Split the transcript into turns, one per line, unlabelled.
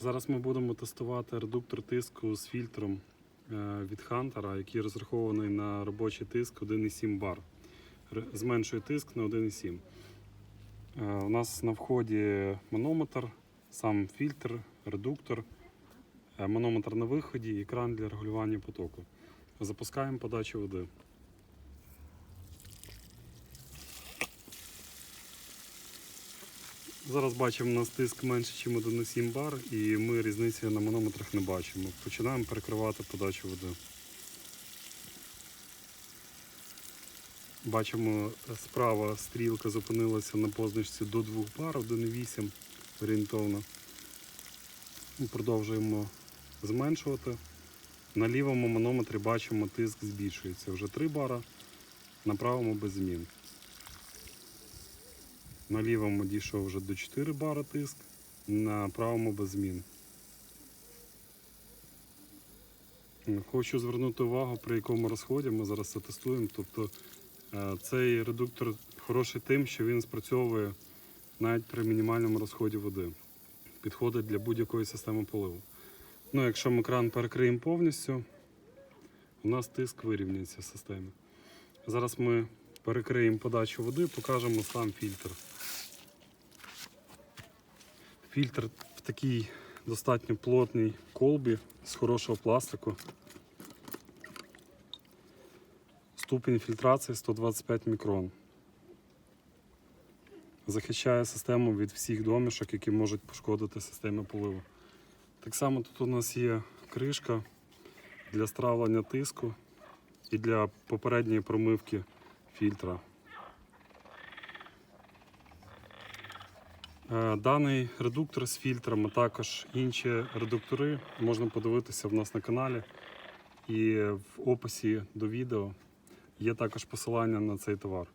Зараз ми будемо тестувати редуктор тиску з фільтром е, від Хантера, який розрахований на робочий тиск 1,7 бар. Зменшує тиск на 1,7. Е, У нас на вході манометр, сам фільтр, редуктор, е, манометр на виході і екран для регулювання потоку. Запускаємо подачу води. Зараз бачимо, у нас тиск менше, ніж 1,7 бар, і ми різниці на манометрах не бачимо. Починаємо перекривати подачу води. Бачимо, справа стрілка зупинилася на позначці до 2 бар, 1,8 орієнтовно. Продовжуємо зменшувати. На лівому манометрі бачимо, тиск збільшується. Вже 3 бара, на правому без змін. На лівому дійшов вже до 4 бара тиск, на правому без змін. Хочу звернути увагу, при якому розході ми зараз це тестуємо. Тобто е, цей редуктор хороший тим, що він спрацьовує навіть при мінімальному розході води. Підходить для будь-якої системи поливу. Ну, якщо ми кран перекриємо повністю, у нас тиск вирівняється в системі. Зараз ми перекриємо подачу води, покажемо сам фільтр. Фільтр в такій достатньо плотній колбі з хорошого пластику. Ступінь фільтрації 125 мікрон. Захищає систему від всіх домішок, які можуть пошкодити систему поливу. Так само тут у нас є кришка для стравлення тиску і для попередньої промивки фільтра. Е, Даний редуктор з фільтром, а також інші редуктори можна подивитися в нас на каналі. І в описі до відео є також посилання на цей товар.